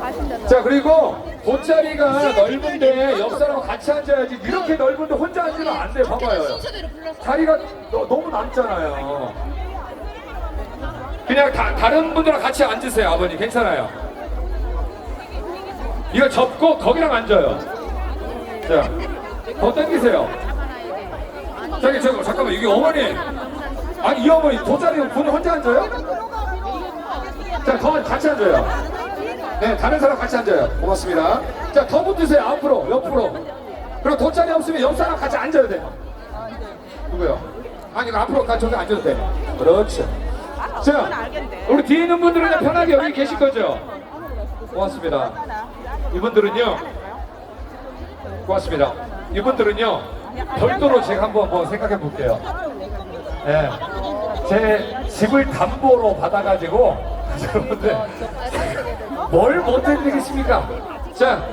가신다. 자 그리고 돗자리가 넓은데 옆 사람 같이 앉아야지. 이렇게 넓은데 혼자 앉으면 안 돼 봐봐요. 순서대로 불러서. 자리가 너, 너무 남잖아요. 그냥 다, 다른 분들랑 같이 앉으세요 아버님. 괜찮아요. 이거 접고 거기랑 앉아요. 자더 당기세요. 저기 저기 잠깐만. 여기 어머니. 아니 이 어머니 돗자리 분이 혼자 앉아요? 자 더 같이 앉아요 네, 다른 사람 같이 앉아요. 고맙습니다. 자, 더 붙으세요. 앞으로, 옆으로. 그리고 돗자리 없으면 옆 사람 같이 앉아야 돼요. 누구요? 아니, 앞으로 가, 저기 앉아도 돼. 그렇죠. 자, 우리 뒤에 있는 분들은 편하게 여기 계실 거죠? 고맙습니다. 이분들은요, 고맙습니다. 이분들은요, 별도로 제가 한번 뭐 생각해 볼게요. 예. 제 집을 담보로 받아가지고, 뭘 못해드리겠습니까? 자,